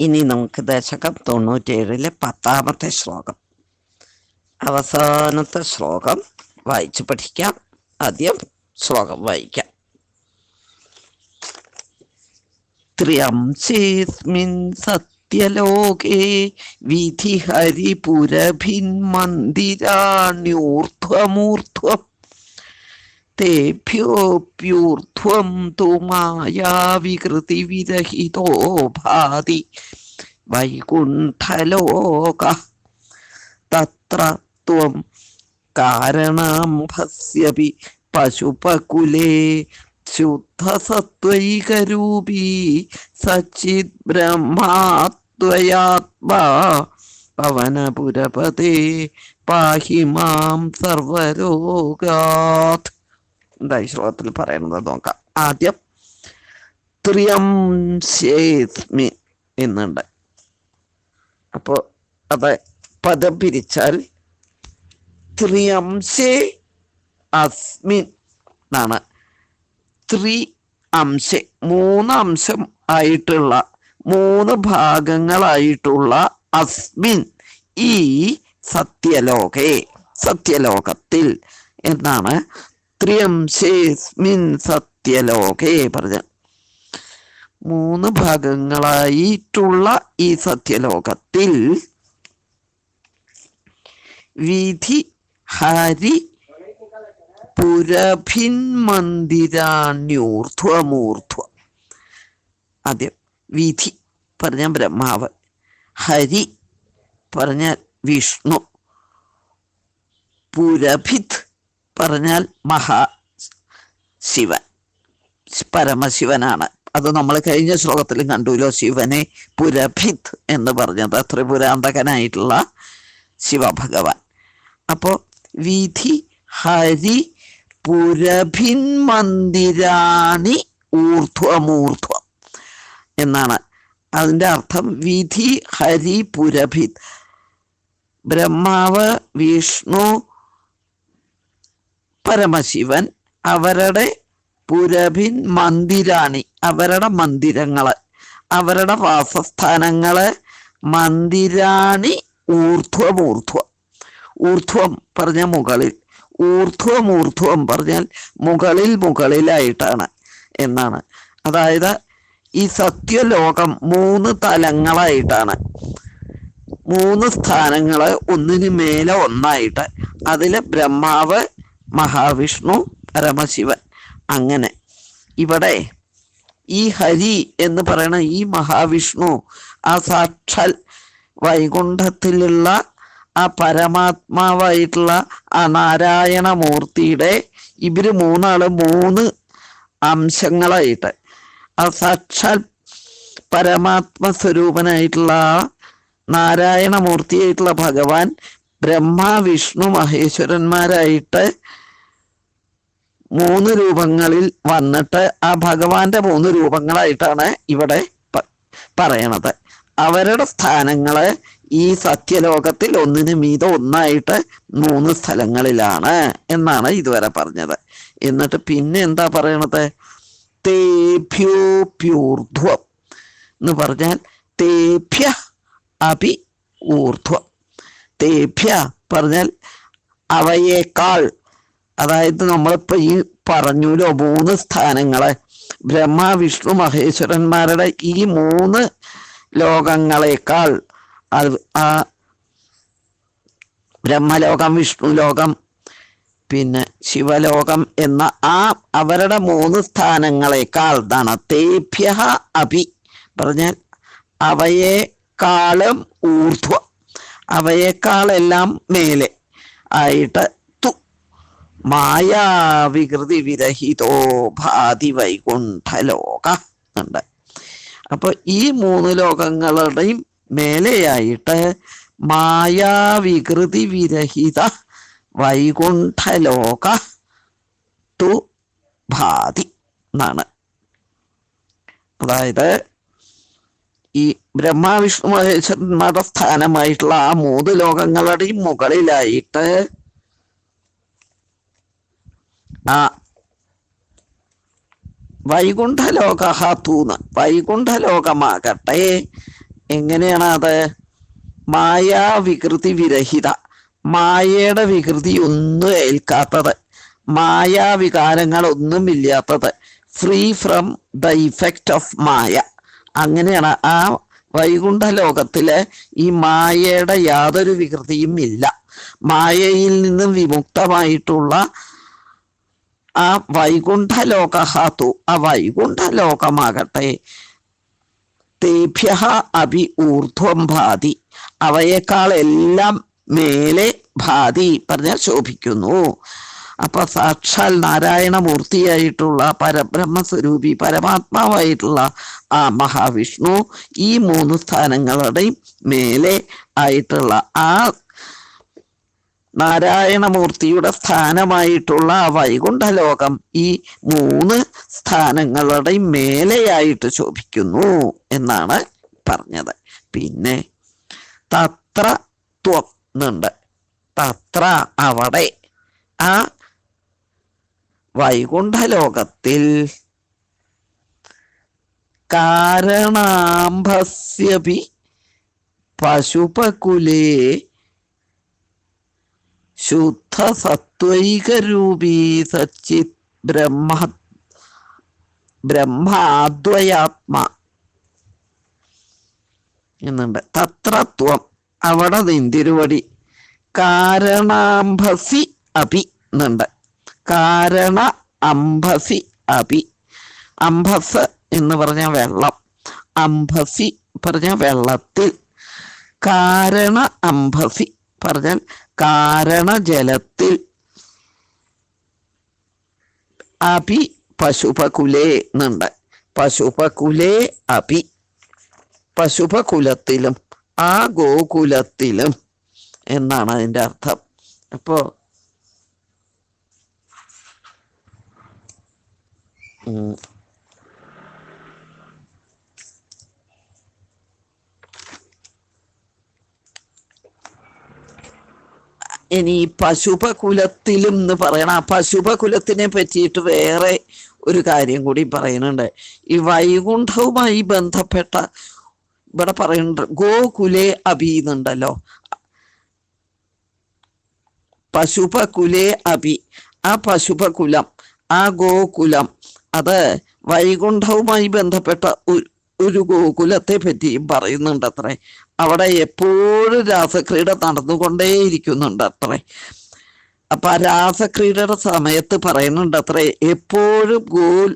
ഇനി നമുക്ക് ദശകം തൊണ്ണൂറ്റേഴിലെ പത്താമത്തെ ശ്ലോകം. അവസാനത്തെ ശ്ലോകം വായിച്ചു പഠിക്കാം. ആദ്യം ശ്ലോകം വായിക്കാം. ത്രിയംശേസ്മിൻ സത്യലോകേ വിധി ഹരിപുരഭിന്മന്ദിരാണ്യൂർധ്വമൂർധ്വം തേഭ്യോപ്യൂർധ്വം തു മായാവികൃതി വിരഹിതോ ഭാതി വൈകുണ്ഠലോക തത്ര ത്വം കാരണാംഭസ്യപി പശുപകുലേ ശുദ്ധസത്വൈകരൂപീ സച്ചിത് ബ്രഹ്മാത്വയാത്മാ പവനപുരപതേ പാഹി മാം സർവരോഗാത് എന്താ ഈ ശ്ലോകത്തിൽ പറയുന്നത്? നോക്കാം. ആദ്യം ത്രിയംശേസ്മി എന്നുണ്ട്. അപ്പോ അത് പദം പിരിച്ചാൽ ത്രിയംശേ അസ്മിൻ എന്നാണ്. ത്രി അംശ മൂന്ന് അംശം ആയിട്ടുള്ള മൂന്ന് ഭാഗങ്ങളായിട്ടുള്ള അസ്മിൻ ഈ സത്യലോകേ സത്യലോകത്തിൽ എന്നാണ് ത്രിയംശേസ്മിൻ സത്യലോകേ പറഞ്ഞ മൂന്ന് ഭാഗങ്ങളായിട്ടുള്ള ഈ സത്യലോകത്തിൽ വിധി ഹരി പുരഭിൻ പുരഭിന്മന്ദിരാണ്യൂർധ്വമൂർധ്വ. ആദ്യം വിധി പറഞ്ഞ ബ്രഹ്മാവ് ഹരി പറഞ്ഞ വിഷ്ണു പുരഭിത് പറഞ്ഞാൽ മഹാ ശിവൻ. പരമശിവനാണ്. അത് നമ്മൾ കഴിഞ്ഞ ശ്ലോകത്തിലും കണ്ടുല്ലോ ശിവനെ പുരഭിത് എന്ന് പറഞ്ഞത്. ത്രിപുരാന്തകനായിട്ടുള്ള ശിവഭഗവാൻ. അപ്പോൾ വിധി ഹരി പുരഭിൻ മന്ദിരാണി ഊർധ്വമൂർധ്വം എന്നാണ്. അതിന്റെ അർത്ഥം വിധി ഹരി പുരഭിത്. ബ്രഹ്മാവ് വിഷ്ണു പരമശിവൻ അവരുടെ പുരഭിൻ മന്ദിരാണി. അവരുടെ മന്ദിരങ്ങൾ അവരുടെ വാസസ്ഥാനങ്ങൾ മന്ദിരാണി ഊർധ്വമൂർധ്വം. ഊർധ്വം പറഞ്ഞ മുകളിൽ ഊർധ്വം ഊർധ്വം പറഞ്ഞാൽ മുകളിൽ മുകളിലായിട്ടാണ് എന്നാണ്. അതായത് ഈ സത്യലോകം മൂന്ന് തലങ്ങളായിട്ടാണ്. മൂന്ന് സ്ഥാനങ്ങൾ ഒന്നിന് മേലെ ഒന്നായിട്ട്. അതിൽ ബ്രഹ്മാവ് മഹാവിഷ്ണു പരമശിവൻ അങ്ങനെ. ഇവിടെ ഈ ഹരി എന്ന് പറയുന്ന ഈ മഹാവിഷ്ണു ആ സാക്ഷാൽ വൈകുണ്ഠത്തിലുള്ള ആ പരമാത്മാവായിട്ടുള്ള ആ നാരായണമൂർത്തിയുടെ ഇവർ മൂന്നാൾ മൂന്ന് അംശങ്ങളായിട്ട്. ആ സാക്ഷാൽ പരമാത്മ സ്വരൂപനായിട്ടുള്ള ആ നാരായണമൂർത്തിയായിട്ടുള്ള ഭഗവാൻ ബ്രഹ്മ വിഷ്ണു മഹേശ്വരന്മാരായിട്ട് മൂന്ന് രൂപങ്ങളിൽ വന്നിട്ട് ആ ഭഗവാന്റെ മൂന്ന് രൂപങ്ങളായിട്ടാണ് ഇവിടെ പറയണത്. അവരുടെ സ്ഥാനങ്ങൾ ഈ സത്യലോകത്തിൽ ഒന്നിന് മീത ഒന്നായിട്ട് മൂന്ന് സ്ഥലങ്ങളിലാണ് എന്നാണ് ഇതുവരെ പറഞ്ഞത്. എന്നിട്ട് പിന്നെ എന്താ പറയണത്? തേഭ്യോപ്യൂർധ്വം എന്ന് പറഞ്ഞാൽ തേഭ്യ അപി ഊർധ്വം. തേഭ്യ പറഞ്ഞാൽ അവയേക്കാൾ അതായത് നമ്മളിപ്പോ ഈ പറഞ്ഞുല്ലോ മൂന്ന് സ്ഥാനങ്ങളെ. ബ്രഹ്മ വിഷ്ണു മഹേശ്വരന്മാരുടെ ഈ മൂന്ന് ലോകങ്ങളെക്കാൾ അത് ആ ബ്രഹ്മലോകം വിഷ്ണു ലോകം പിന്നെ ശിവലോകം എന്ന ആ അവരുടെ മൂന്ന് സ്ഥാനങ്ങളെക്കാൾ ഇതാണ്. തേഭ്യ അഭി പറഞ്ഞാൽ അവയെക്കാളും ഊർധ്വം അവയെക്കാളെല്ലാം മേലെ ആയിട്ട് മായാവികൃതി വിരഹിതോ ഭാതി വൈകുണ്ഠലോക ഉണ്ട്. അപ്പൊ ഈ മൂന്ന് ലോകങ്ങളുടെയും മേലെയായിട്ട് മായാവികൃതി വിരഹിത വൈകുണ്ഠലോക ടു ഭാതി എന്നാണ്. അതായത് ഈ ബ്രഹ്മാവിഷ്ണു മഹേശ്വരന്മാരുടെ സ്ഥാനമായിട്ടുള്ള ആ മൂന്ന് ലോകങ്ങളുടെയും മുകളിലായിട്ട് വൈകുണ്ഠലോക തൂന്ന് വൈകുണ്ഠലോകമാകട്ടെ. എങ്ങനെയാണ് അത് മായാവികൃതി വിരഹിത മായയുടെ വികൃതി ഒന്നും ഏൽക്കാത്തത്. മായാവികാരങ്ങൾ ഒന്നും ഇല്ലാത്തത് free from the effect of maya. അങ്ങനെയാണ് ആ വൈകുണ്ഠ ലോകത്തിൽ ഈ മായയുടെ യാതൊരു വികൃതിയും ഇല്ല. മായയിൽ നിന്നും വിമുക്തമായിട്ടുള്ള ആ വൈകുണ്ഠ ലോകഹാതു ആ വൈകുണ്ഠ ലോകമാകട്ടെ തേഭ്യ അഭി ഊർധ്വം ഭാതി അവയേക്കാൾ എല്ലാം മേലെ ഭാതി പറഞ്ഞാൽ ശോഭിക്കുന്നു. അപ്പൊ സാക്ഷാൽ നാരായണമൂർത്തിയായിട്ടുള്ള പരബ്രഹ്മസ്വരൂപി പരമാത്മാവായിട്ടുള്ള ആ മഹാവിഷ്ണു ഈ മൂന്ന് സ്ഥാനങ്ങളുടെയും മേലെ ആയിട്ടുള്ള ആ നാരായണമൂർത്തിയുടെ സ്ഥാനമായിട്ടുള്ള ആ വൈകുണ്ഠലോകം ഈ മൂന്ന് സ്ഥാനങ്ങളുടെ മേലെയായിട്ട് ശോഭിക്കുന്നു എന്നാണ് പറഞ്ഞത്. പിന്നെ തത്ര ത്വം തത്ര അവിടെ ആ വൈകുണ്ഠലോകത്തിൽ കാരണാംഭസ്യപി പശുപകുലേ ശുദ്ധ സത്വൈകരൂപീ സച്ചിത് ബ്രഹ്മ ബ്രഹ്മാദ്വയാത്മ എന്നുണ്ട്. തത്രത്വം അവിടെ നിന്തിരുവടി കാരണാംഭസി അപി എന്നുണ്ട്. കാരണ അംഭസി അപി അംഭസ് എന്ന് പറഞ്ഞ വെള്ളം. അംഭസി പറഞ്ഞ വെള്ളത്തിൽ. കാരണ അംഭസി പറഞ്ഞാൽ കാരണജലത്തിൽ അപി പശുപകുലേ എന്നുണ്ട് പശുപകുലേ അപി പശുപകുലത്തിലും ആ ഗോകുലത്തിലും എന്നാണ് അതിന്റെ അർത്ഥം. അപ്പോ ഉം, ഇനി പശുപകുലത്തിലും എന്ന് പറയണം. ആ പശുപകുലത്തിനെ പറ്റിയിട്ട് വേറെ ഒരു കാര്യം കൂടി പറയുന്നുണ്ട്. ഈ വൈകുണ്ഠവുമായി ബന്ധപ്പെട്ട ഇവിടെ പറയുന്നുണ്ട് ഗോകുലേ അബീന്നുണ്ടല്ലോ പശുപകുലെ അബി ആ പശുപകുലം ആ ഗോകുലം അത് വൈകുണ്ഠവുമായി ബന്ധപ്പെട്ട ഒരു ഗോകുലത്തെ പറ്റിയും പറയുന്നുണ്ട് അത്രേ അവിടെ എപ്പോഴും രാസക്രീഡ നടന്നുകൊണ്ടേയിരിക്കുന്നുണ്ട് അത്രേ. അപ്പൊ ആ രാസക്രീഡയുടെ സമയത്ത് പറയുന്നുണ്ട് അത്രേ എപ്പോഴും ഗോൽ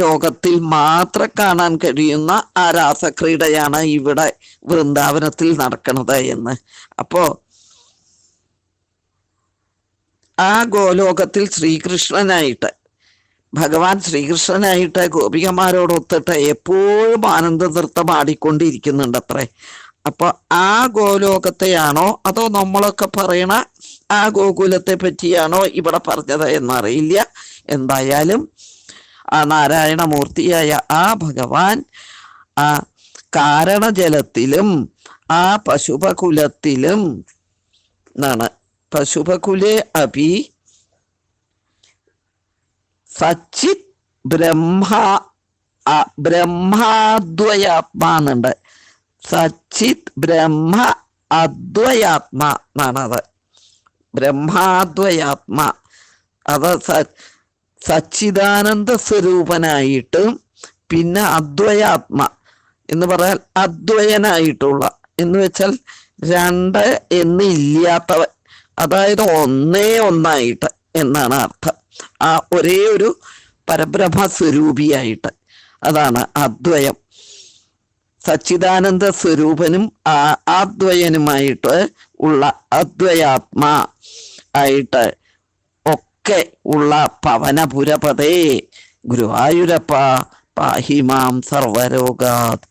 ലോകത്തിൽ മാത്രം കാണാൻ കഴിയുന്ന ആ രാസക്രീഡയാണ് ഇവിടെ വൃന്ദാവനത്തിൽ നടക്കുന്നത് എന്ന്. അപ്പോ ആ ഗോലോകത്തിൽ ശ്രീകൃഷ്ണനായിട്ട് ഭഗവാൻ ശ്രീകൃഷ്ണനായിട്ട് ഗോപികമാരോടൊത്തിട്ട് എപ്പോഴും ആനന്ദ നൃത്തം ആടിക്കൊണ്ടിരിക്കുന്നുണ്ട് അത്രേ. അപ്പൊ ആ ഗോലോകത്തെയാണോ അതോ നമ്മളൊക്കെ പറയണ ആ ഗോകുലത്തെ പറ്റിയാണോ ഇവിടെ പറഞ്ഞത് എന്നറിയില്ല. എന്തായാലും ആ നാരായണമൂർത്തിയായ ആ ഭഗവാൻ ആ കാരണജലത്തിലും ആ പശുപകുലത്തിലും എന്നാണ് പശുപകുലെ അപി സച്ചിത് ബ്രഹ്മ ബ്രഹ്മാദ്വയാത്മാന്നുണ്ട്. സച്ചിത് ബ്രഹ്മ അദ്വയാത്മ എന്നാണ് അത് ബ്രഹ്മാദ്വയാത്മ. അത് സച്ചിദാനന്ദ സ്വരൂപനായിട്ടും പിന്നെ അദ്വയാത്മ എന്ന് പറയാൻ അദ്വയനായിട്ടുള്ള. എന്ന് വെച്ചാൽ രണ്ട് എന്ന് ഇല്ലാത്തവൻ. അതായത് ഒന്നേ ഒന്നായിട്ട് എന്നാണ് അർത്ഥം. ആ ഒരേ ഒരു പരബ്രഹ്മ സ്വരൂപിയായിട്ട് അതാണ് അദ്വയം. സച്ചിദാനന്ദ സ്വരൂപനും ആ അദ്വയനുമായിട്ട് ഉള്ള അദ്വയാത്മ ആയിട്ട് ഒക്കെ ഉള്ള പവനപുരപതേ. ഗുരുവായൂരപ്പ പാഹിമാം സർവരോഗാത്.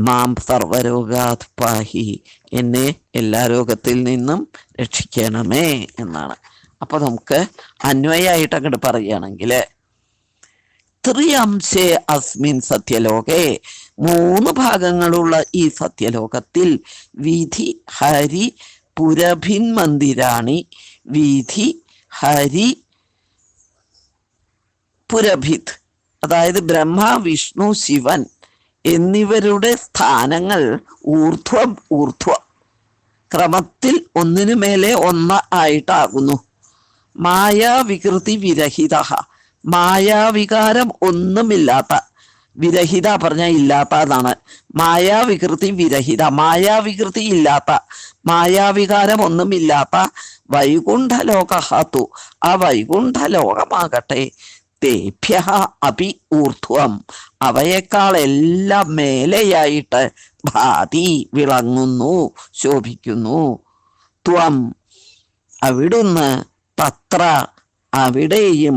മാം സർവരോഗാത് പാഹി. എന്നെ എല്ലാ രോഗത്തിൽ നിന്നും രക്ഷിക്കണമേ എന്നാണ്. അപ്പൊ നമുക്ക് അന്വയായിട്ട് അങ്ങോട്ട് പറയുകയാണെങ്കിൽ ത്രിയംശേ അസ്മിൻ സത്യലോകേ. മൂന്ന് ഭാഗങ്ങളുള്ള ഈ സത്യലോകത്തിൽ വിധി ഹരി പുരഭിൻ മന്ദിരാണി വിധി ഹരി പുരഭിത്. അതായത് ബ്രഹ്മ വിഷ്ണു ശിവൻ എന്നിവരുടെ സ്ഥാനങ്ങൾ ഊർധ്വം ഊർധ്വ. ക്രമത്തിൽ ഒന്നിനു മേലെ ഒന്ന് ആയിട്ടാകുന്നു. മായാവികൃതി വിരഹിത. മായാവികാരം ഒന്നുമില്ലാത്ത വിരഹിത പറഞ്ഞ ഇല്ലാത്ത എന്നാണ്. മായാവികൃതി വിരഹിത മായാവികൃതി ഇല്ലാത്ത മായാവികാരം ഒന്നുമില്ലാത്ത വൈകുണ്ഠലോകഹതു ആ വൈകുണ്ഠലോകമാകട്ടെ. തേഭ്യ അപി ഊർധ്വം അവയേക്കാൾ എല്ലാം മേലെയായിട്ട് ഭാതി വിളങ്ങുന്നു ശോഭിക്കുന്നു. ത്വം അവിടുന്ന് തത്ര അവിടെയും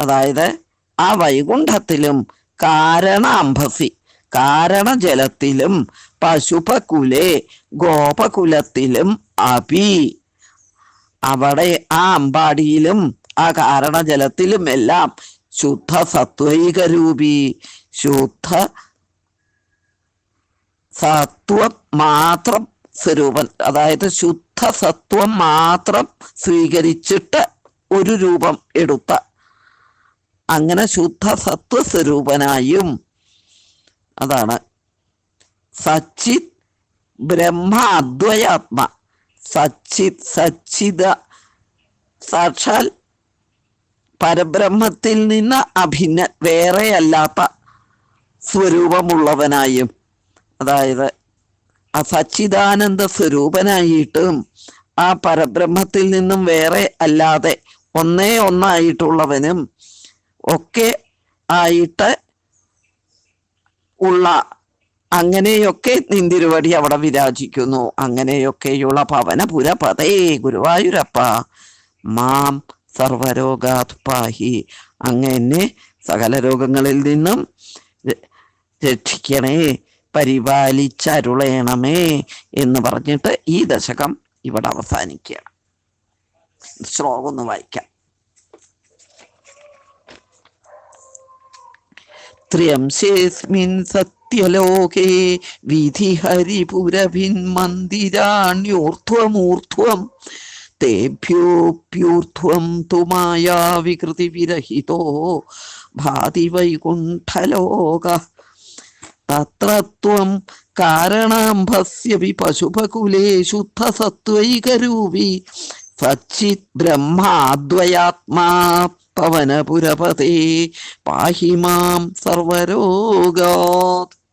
അതായത് ആ വൈകുണ്ഠത്തിലും കാരണാംഭസി കാരണജലത്തിലും പശുപകുലെ ഗോപകുലത്തിലും അപി അവിടെ ആ അമ്പാടിയിലും ആ കാരണജലത്തിലും എല്ലാം ശുദ്ധ സത്വൈകരൂപി ശുദ്ധ സത്വം മാത്രം സ്വരൂപൻ അതായത് ശുദ്ധ സത്വം മാത്രം സ്വീകരിച്ചിട്ട് ഒരു രൂപം എടുത്ത അങ്ങനെ ശുദ്ധ സത്വസ്വരൂപനായും. അതാണ്. സച്ചിത് ബ്രഹ്മ അദ്വയാത്മ. സച്ചിത് സച്ചിത. സാക്ഷാൽ പരബ്രഹ്മത്തിൽ നിന്ന് അഭിന്ന വേറെയല്ലാത്ത സ്വരൂപമുള്ളവനായും. അതായത് ആ സച്ചിദാനന്ദ സ്വരൂപനായിട്ടും ആ പരബ്രഹ്മത്തിൽ നിന്നും വേറെ അല്ലാതെ ഒന്നേ ഒന്നായിട്ടുള്ളവനും ഒക്കെ ആയിട്ട് ഉള്ള അങ്ങനെയൊക്കെ നിന്തിരുവടി അവിടെ വിരാജിക്കുന്നു. അങ്ങനെയൊക്കെയുള്ള പവനപുരപതേ ഗുരുവായൂരപ്പ. മാം സർവരോഗാത് പാഹി അങ്ങനെ സകല രോഗങ്ങളിൽ നിന്നും രക്ഷിക്കണേ പരിപാലിച്ചരുളയണമേ എന്ന് പറഞ്ഞിട്ട് ഈ ദശകം ഇവിടെ അവസാനിക്കുകയാണ്. ശ്ലോകം ഒന്ന് വായിക്കാം. ത്ര്യംശേസ്മിൻ സത്യലോകേ വിധിഹരിപുരഭിന്മന്ദിരാണ്യൂർധ്വമൂർധ്വം തേഭ്യോപ്യൂർധ്വം തു മായാവികൃതിവിരഹിതോ ഭാതി വൈകുണ്ഠലോക തത്രത്വം കാരണാംഭസ്യ കാരണാംഭസ്യപി പശുപകുലേ ശുദ്ധസത്വൈകരൂപി. സച്ചിത് ബ്രഹ്മാദ്വയാത്മാ പവനപുരപതേ പാഹി മാം സർവരോഗാത്.